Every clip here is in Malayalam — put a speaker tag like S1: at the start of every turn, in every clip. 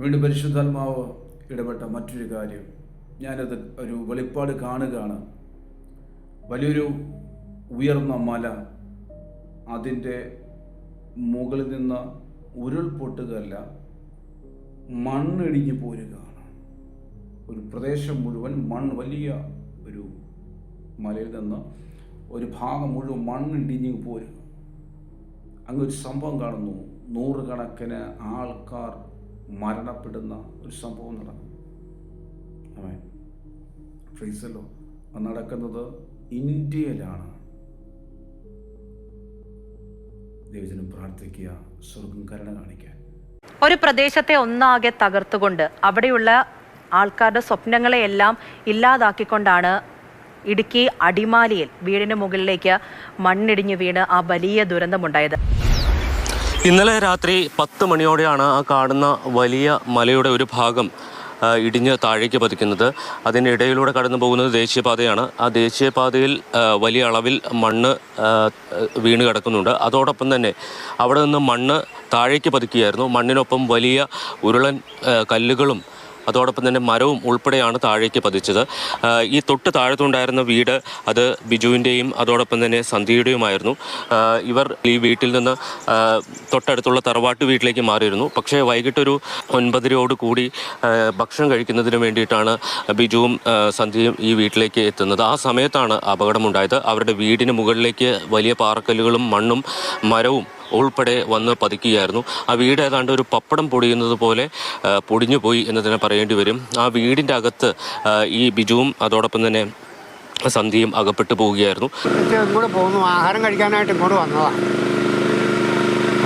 S1: വീണ്ടും പരിശുദ്ധാത്മാവ് ഇടപെട്ട മറ്റൊരു കാര്യം. ഞാനത് ഒരു വെളിപ്പാട് കാണുകയാണ്. വലിയൊരു ഉയർന്ന മല അതിന്റെ മുകളിൽ നിന്ന് ഉരുൾപൊട്ടുകയല്ല മണ്ണിടിഞ്ഞു പോരുകയാണ്. ഒരു പ്രദേശം മുഴുവൻ മണ്ണ് വലിയ ഒരു മലയിൽ നിന്ന് ഒരു ഭാഗം മുഴുവൻ മണ്ണിടിഞ്ഞു പോരുക അങ്ങൊരു സംഭവം കാണുന്നു. നൂറുകണക്കിന് ആൾക്കാർ മരണപ്പെടുന്ന ഒരു സംഭവം നടന്നു. അവൻ അത് നടക്കുന്നത് ഇന്ത്യയിലാണ്. ദൈവജനം പ്രാർത്ഥിക്കുക സ്വർഗം കരുണ കാണിക്കാൻ.
S2: ഒരു പ്രദേശത്തെ ഒന്നാകെ തകർത്തുകൊണ്ട് അവിടെയുള്ള ആൾക്കാരുടെ സ്വപ്നങ്ങളെയെല്ലാം ഇല്ലാതാക്കിക്കൊണ്ടാണ് ഇടുക്കി അടിമാലിയിൽ വീടിന് മുകളിലേക്ക് മണ്ണിടിഞ്ഞു വീണ് ആ വലിയ ദുരന്തമുണ്ടായത്.
S3: ഇന്നലെ രാത്രി പത്ത് മണിയോടെയാണ് ആ കാണുന്ന വലിയ മലയുടെ ഒരു ഭാഗം ഇടിഞ്ഞ് താഴേക്ക് പതിക്കുന്നത്. അതിന്റെ ഇടയിലൂടെ കടന്നു പോകുന്നത് ദേശീയപാതയാണ്. ആ ദേശീയപാതയിൽ വലിയ അളവിൽ മണ്ണ് വീണ് കിടക്കുന്നുണ്ട്. അതോടൊപ്പം തന്നെ അവിടെ നിന്ന് മണ്ണ് താഴേക്ക് പതിക്കുകയായിരുന്നു. മണ്ണിനൊപ്പം വലിയ ഉരുളൻ കല്ലുകളും അതോടൊപ്പം തന്നെ മരവും ഉൾപ്പെടെയാണ് താഴേക്ക് പതിച്ചത്. ഈ തൊട്ട് താഴത്തുണ്ടായിരുന്ന വീട് അത് ബിജുവിന്റെയും അതോടൊപ്പം തന്നെ സന്ധ്യയുടെയുമായിരുന്നു. ഇവർ ഈ വീട്ടിൽ നിന്ന് തൊട്ടടുത്തുള്ള തറവാട്ട് വീട്ടിലേക്ക് മാറിയിരുന്നു. പക്ഷേ വൈകിട്ടൊരു ഒൻപതരയോട് കൂടി ഭക്ഷണം കഴിക്കുന്നതിന് വേണ്ടിയിട്ടാണ് ബിജുവും സന്ധ്യയും ഈ വീട്ടിലേക്ക് എത്തുന്നത്. ആ സമയത്താണ് അപകടമുണ്ടായത്. അവരുടെ വീടിന് മുകളിലേക്ക് വലിയ പാറക്കല്ലുകളും മണ്ണും മരവും ഉൾപ്പെടെ വന്ന് പതിക്കുകയായിരുന്നു ആ വീട് ഏതാണ്ട് ഒരു പപ്പടം പൊടിയുന്നത് പോലെ പൊടിഞ്ഞുപോയി പൊടിഞ്ഞു പോയി എന്ന് തന്നെ പറയേണ്ടി വരും. ആ വീടിന്റെ അകത്ത് ഈ ബിജുവും അതോടൊപ്പം തന്നെ സന്ധ്യയും അകപ്പെട്ടു പോവുകയായിരുന്നു.
S4: ഇങ്ങോട്ട് പോകുന്നു. ആഹാരം കഴിക്കാനായിട്ട് ഇങ്ങോട്ട് വന്നതാണ്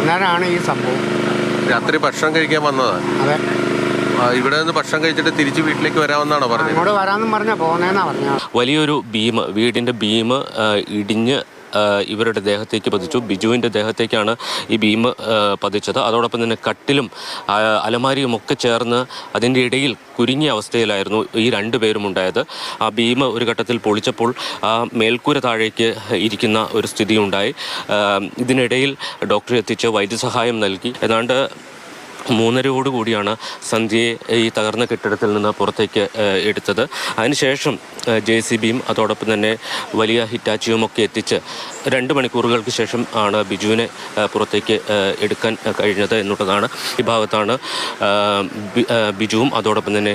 S4: അന്നേരമാണ് ഈ സംഭവം.
S5: രാത്രി ഭക്ഷണം കഴിക്കാൻ വന്നതാ?
S4: അതെ.
S5: ഇവിടെ നിന്ന് ഭക്ഷണം കഴിച്ചിട്ട് തിരിച്ച് വീട്ടിലേക്ക് വരാമെന്നാണോ പറഞ്ഞത്?
S4: ഇങ്ങോട്ട് വരാമെന്നും പറഞ്ഞാ പോകുന്നതെന്നാ പറഞ്ഞത്.
S3: വലിയൊരു ഭീമ് വീടിന്റെ ഭീമ് ഇടിഞ്ഞ് ഇവരുടെ ദേഹത്തേക്ക് പതിച്ചു. ബിജുവിന്റെ ദേഹത്തേക്കാണ് ഈ ഭീം ആ, പതിച്ചത്. അതോടൊപ്പം തന്നെ കട്ടിലും അലമാരിയുമൊക്കെ ചേർന്ന് അതിന്റെ ഇടയിൽ കുരുങ്ങിയ അവസ്ഥയിലായിരുന്നു ഈ രണ്ടു പേരും ഉണ്ടായത്. ആ ഭീമ് ഒരു ഘട്ടത്തിൽ പൊളിച്ചപ്പോൾ ആ മേൽക്കൂര താഴേക്ക് ഇരിക്കുന്ന ഒരു സ്ഥിതി ഉണ്ടായി. ഇതിനിടയിൽ ഡോക്ടറെ എത്തിച്ച് വൈദ്യസഹായം നൽകി. ഏതാണ്ട് മൂന്നരയോടുകൂടിയാണ് സന്ധ്യയെ ഈ തകർന്ന കെട്ടിടത്തിൽ നിന്ന് പുറത്തേക്ക് എടുത്തത്. അതിനുശേഷം ജെ സി ബിയും അതോടൊപ്പം തന്നെ വലിയ ഹിറ്റാച്ചിയുമൊക്കെ എത്തിച്ച് രണ്ട് മണിക്കൂറുകൾക്ക് ശേഷം ആണ് ബിജുവിനെ പുറത്തേക്ക് എടുക്കാൻ കഴിഞ്ഞത് എന്നുള്ളതാണ് ഈ ഭാഗത്താണ്. ബിജുവും അതോടൊപ്പം തന്നെ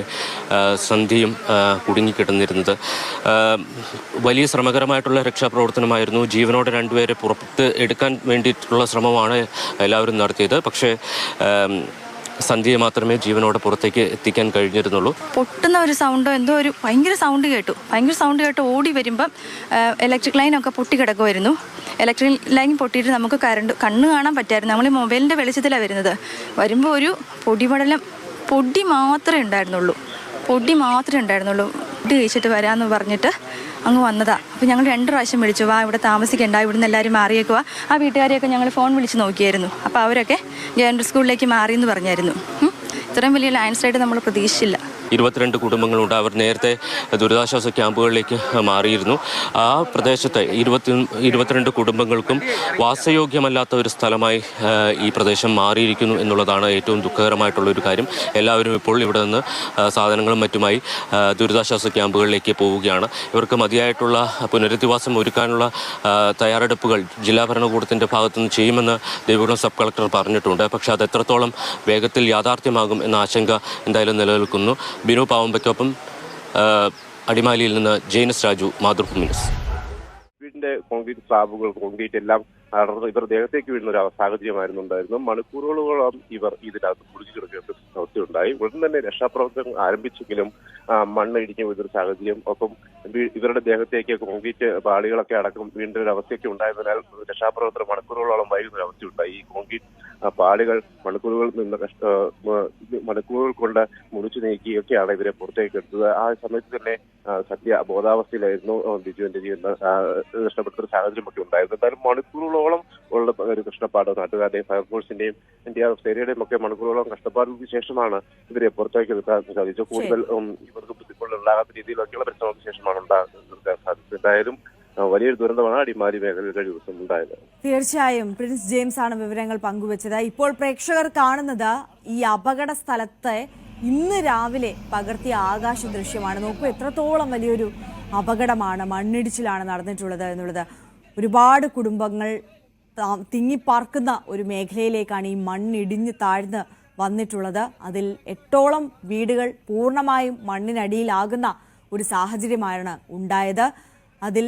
S3: സന്ധ്യയും കുടുങ്ങിക്കിടന്നിരുന്നത്. വലിയ ശ്രമകരമായിട്ടുള്ള രക്ഷാപ്രവർത്തനമായിരുന്നു. ജീവനോടെ രണ്ടുപേരെ പുറത്ത് എടുക്കാൻ വേണ്ടിയിട്ടുള്ള ശ്രമമാണ് എല്ലാവരും നടത്തിയത്. പക്ഷേ സന്ധ്യയെ മാത്രമേ ജീവനോടെ പുറത്തേക്ക് എത്തിക്കാൻ കഴിഞ്ഞിരുന്നുള്ളൂ.
S6: പൊട്ടുന്ന ഒരു സൗണ്ടോ എന്തോ ഒരു ഭയങ്കര സൗണ്ട് കേട്ടു. ഭയങ്കര സൗണ്ട് കേട്ട് ഓടി വരുമ്പം ഇലക്ട്രിക് ലൈനൊക്കെ പൊട്ടിക്കിടക്കുമായിരുന്നു ഇലക്ട്രിക് ലൈൻ പൊട്ടിയിട്ട് നമുക്ക് കറണ്ട് കണ്ണ് കാണാൻ പറ്റായിരുന്നു. നമ്മൾ മൊബൈലിന്റെ വെളിച്ചത്തിലാണ് വരുന്നത്. വരുമ്പോൾ ഒരു പൊടിപടലം പൊടി മാത്രമേ ഉണ്ടായിരുന്നുള്ളൂ. പൊടി മാത്രമേ ഉണ്ടായിരുന്നുള്ളൂ. ഫുഡ് കഴിച്ചിട്ട് വരാമെന്ന് പറഞ്ഞിട്ട് അങ്ങ് വന്നതാണ് അപ്പോൾ ഞങ്ങൾ രണ്ട് പ്രാവശ്യം വിളിച്ചു. വാ ഇവിടെ താമസിക്കേണ്ട. ഇവിടുന്ന് എല്ലാവരും മാറിയേക്കുക ആ വീട്ടുകാരെയൊക്കെ ഞങ്ങൾ ഫോൺ വിളിച്ച് നോക്കിയായിരുന്നു. അപ്പോൾ അവരൊക്കെ ഗവൺമെന്റ് സ്കൂളിലേക്ക് മാറിയെന്ന് പറഞ്ഞായിരുന്നു. ഇത്രയും വലിയ ലാൻഡ് സ്ലൈഡ് നമ്മൾ പ്രതീക്ഷിച്ചില്ല.
S3: ഇരുപത്തിരണ്ട് കുടുംബങ്ങളുണ്ട്. അവർ നേരത്തെ ദുരിതാശ്വാസ ക്യാമ്പുകളിലേക്ക് മാറിയിരുന്നു. ആ പ്രദേശത്തെ ഇരുപത്തി ഇരുപത്തിരണ്ട് കുടുംബങ്ങൾക്കും വാസയോഗ്യമല്ലാത്ത ഒരു സ്ഥലമായി ഈ പ്രദേശം മാറിയിരിക്കുന്നു എന്നുള്ളതാണ് ഏറ്റവും ദുഃഖകരമായിട്ടുള്ള ഒരു കാര്യം. എല്ലാവരും ഇപ്പോൾ ഇവിടെ നിന്ന് സാധനങ്ങളും മറ്റുമായി ദുരിതാശ്വാസ ക്യാമ്പുകളിലേക്ക് പോവുകയാണ്. ഇവർക്ക് മതിയായിട്ടുള്ള പുനരധിവാസം ഒരുക്കാനുള്ള തയ്യാറെടുപ്പുകൾ ജില്ലാ ഭരണകൂടത്തിന്റെ ഭാഗത്തുനിന്ന് ചെയ്യുമെന്ന് ദേവികുളം സബ് കളക്ടർ പറഞ്ഞിട്ടുണ്ട്. പക്ഷേ അത് എത്രത്തോളം വേഗത്തിൽ യാഥാർത്ഥ്യമാകും എന്ന ആശങ്ക എന്തായാലും നിലനിൽക്കുന്നു. ബിനു പാവമ്പയ്ക്കൊപ്പം അടിമാലിയിൽ നിന്ന് ജെയിനസ് രാജു മാതൃഭൂമി
S7: വീടിന്റെ കോൺക്രീറ്റ് സ്ലാബുകൾ കോൺക്രീറ്റ് എല്ലാം അടർന്ന് ഇവർ ദേഹത്തേക്ക് വീഴുന്ന ഒരു സാഹചര്യമായിരുന്നു ഉണ്ടായിരുന്നു മണിക്കൂറുകളോളം ഇവർ ഇതിനകത്ത് കുടിച്ചു കിടക്കേണ്ട അവസ്ഥയുണ്ടായി. ഉടൻ തന്നെ രക്ഷാപ്രവർത്തനം ആരംഭിച്ചെങ്കിലും മണ്ണ് ഇടിഞ്ഞു വീഴുന്ന സാഹചര്യം ഒപ്പം ഇവരുടെ ദേഹത്തേക്ക് കോൺക്രീറ്റ് പാളികളൊക്കെ അടക്കം വീണ്ടൊരു അവസ്ഥയൊക്കെ ഉണ്ടായതിനാൽ രക്ഷാപ്രവർത്തനം മണിക്കൂറുകളോളം വൈകുന്ന ഒരു അവസ്ഥയുണ്ടായി. ഈ കോൺക്രീറ്റ് പാളികൾ മണിക്കൂറുകൾ നിന്ന് കഷ്ട മണിക്കൂറുകൾ കൊണ്ട് മുറിച്ചു നീക്കിയൊക്കെയാണ് ഇവരെ പുറത്തേക്ക് എടുത്തത്. ആ സമയത്ത് തന്നെ സത്യ സദ്യ ബോധാവസ്ഥയിലായിരുന്നു ബിജുവിന്റെ ജീവൻ നഷ്ടപ്പെട്ട ഒരു സാഹചര്യമൊക്കെ ഉണ്ടായിരുന്നു എന്തായാലും മണിക്കൂറുകളോളം ഉള്ള ഒരു കഷ്ടപ്പാട് നാട്ടുകാരുടെയും ഫയർഫോഴ്സിന്റെയും ഇന്ത്യ സേനയുടെയും ഒക്കെ മണിക്കൂറുകളോളം കഷ്ടപ്പാടിന് ശേഷമാണ് ഇവരെ പുറത്തേക്ക് എടുക്കാൻ സാധിച്ചത്. കൂടുതൽ ഇവർക്ക് ബുദ്ധിമുട്ടുകൾ ഉണ്ടാകാത്ത രീതിയിലൊക്കെയുള്ള പരിശ്രമത്തിന് ശേഷമാണ് ഉണ്ടാകാൻ സാധിച്ചത്. എന്തായാലും വലിയൊരു ദുരന്തമാണ് അടിമാലി മേഖലയിൽ കഴിഞ്ഞ ദിവസം ഉണ്ടായത്.
S8: തീർച്ചയായും പ്രിൻസ് ജെയിംസ് ആണ് വിവരങ്ങൾ പങ്കുവച്ചത്. ഇപ്പോൾ പ്രേക്ഷകർ കാണുന്നത് ഈ അപകട സ്ഥലത്തെ ഇന്ന് രാവിലെ പകർത്തിയ ആകാശ ദൃശ്യമാണ്. നോക്കൂ എത്രത്തോളം വലിയൊരു അപകടമാണ് മണ്ണിടിച്ചിലാണ് നടന്നിട്ടുള്ളത് എന്നുള്ളത്. ഒരുപാട് കുടുംബങ്ങൾ തിങ്ങിപ്പാർക്കുന്ന ഒരു മേഖലയിലേക്കാണ് ഈ മണ്ണിടിഞ്ഞ് താഴ്ന്ന് വന്നിട്ടുള്ളത്. അതിൽ എട്ടോളം വീടുകൾ പൂർണമായും മണ്ണിനടിയിലാകുന്ന ഒരു സാഹചര്യമാണ് ഉണ്ടായത്. അതിൽ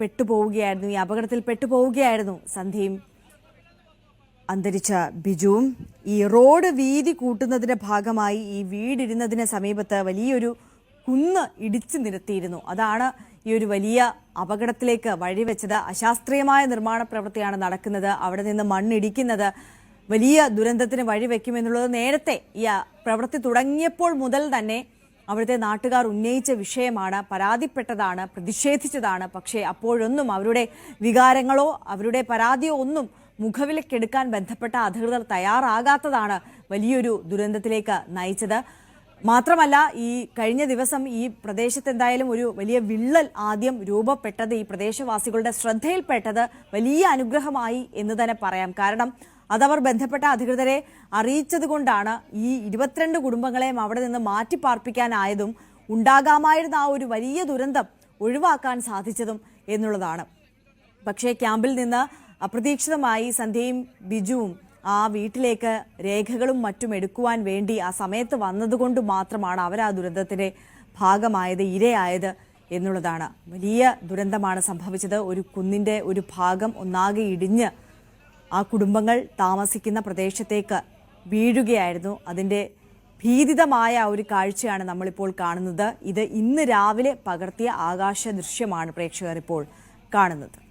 S8: പെട്ടുപോവുകയായിരുന്നു. ഈ അപകടത്തിൽ പെട്ടുപോവുകയായിരുന്നു സന്ധ്യയും അന്തരിച്ച ബിജുവും. ഈ റോഡ് വീതി കൂട്ടുന്നതിന്റെ ഭാഗമായി ഈ വീടിരുന്നതിന് സമീപത്ത് വലിയൊരു കുന്ന് ഇടിച്ചു നിരത്തിയിരുന്നു. അതാണ് ഈ ഒരു വലിയ അപകടത്തിലേക്ക് വഴിവെച്ചത്. അശാസ്ത്രീയമായ നിർമ്മാണ പ്രവൃത്തിയാണ് നടക്കുന്നത്. അവിടെ നിന്ന് മണ്ണിടിക്കുന്നത് വലിയ ദുരന്തത്തിന് വഴിവെക്കുമെന്നുള്ളത് നേരത്തെ ഈ പ്രവൃത്തി തുടങ്ങിയപ്പോൾ മുതൽ തന്നെ അവിടുത്തെ നാട്ടുകാർ ഉന്നയിച്ച വിഷയമാണ് പരാതിപ്പെട്ടതാണ് പ്രതിഷേധിച്ചതാണ്. പക്ഷേ അപ്പോഴൊന്നും അവരുടെ വികാരങ്ങളോ അവരുടെ പരാതിയോ ഒന്നും മുഖവിലക്കെടുക്കാൻ ബന്ധപ്പെട്ട അധികൃതർ തയ്യാറാകാത്തതാണ് വലിയൊരു ദുരന്തത്തിലേക്ക് നയിച്ചത്. മാത്രമല്ല ഈ കഴിഞ്ഞ ദിവസം ഈ പ്രദേശത്ത് എന്തായാലും ഒരു വലിയ വിള്ളൽ ആദ്യം രൂപപ്പെട്ടത് ഈ പ്രദേശവാസികളുടെ ശ്രദ്ധയിൽപ്പെട്ടത് വലിയ അനുഗ്രഹമായി എന്ന് തന്നെ പറയാം. കാരണം അതവർ ബന്ധപ്പെട്ട അധികൃതരെ അറിയിച്ചത് കൊണ്ടാണ് ഈ ഇരുപത്തിരണ്ട് കുടുംബങ്ങളെയും അവിടെ നിന്ന് മാറ്റിപ്പാർപ്പിക്കാനായതും ഉണ്ടാകാമായിരുന്ന ആ ഒരു വലിയ ദുരന്തം ഒഴിവാക്കാൻ സാധിച്ചതും എന്നുള്ളതാണ്. പക്ഷേ ക്യാമ്പിൽ നിന്ന് അപ്രതീക്ഷിതമായി സന്ധ്യയും ബിജുവും ആ വീട്ടിലേക്ക് രേഖകളും മറ്റും എടുക്കുവാൻ വേണ്ടി ആ സമയത്ത് വന്നതുകൊണ്ട് മാത്രമാണ് അവർ ആ ദുരന്തത്തിന്റെ ഭാഗമായത് ഇരയായത് എന്നുള്ളതാണ്. വലിയ ദുരന്തമാണ് സംഭവിച്ചത്. ഒരു കുന്നിന്റെ ഒരു ഭാഗം ഒന്നാകെ ഇടിഞ്ഞ് ആ കുടുംബങ്ങൾ താമസിക്കുന്ന പ്രദേശത്തേക്ക് വീഴുകയായിരുന്നു. അതിന്റെ ഭീതിതമായ ഒരു കാഴ്ചയാണ് നമ്മളിപ്പോൾ കാണുന്നത്. ഇത് ഇന്ന് രാവിലെ പകർത്തിയ ആകാശ ദൃശ്യമാണ് പ്രേക്ഷകർ ഇപ്പോൾ കാണുന്നത്.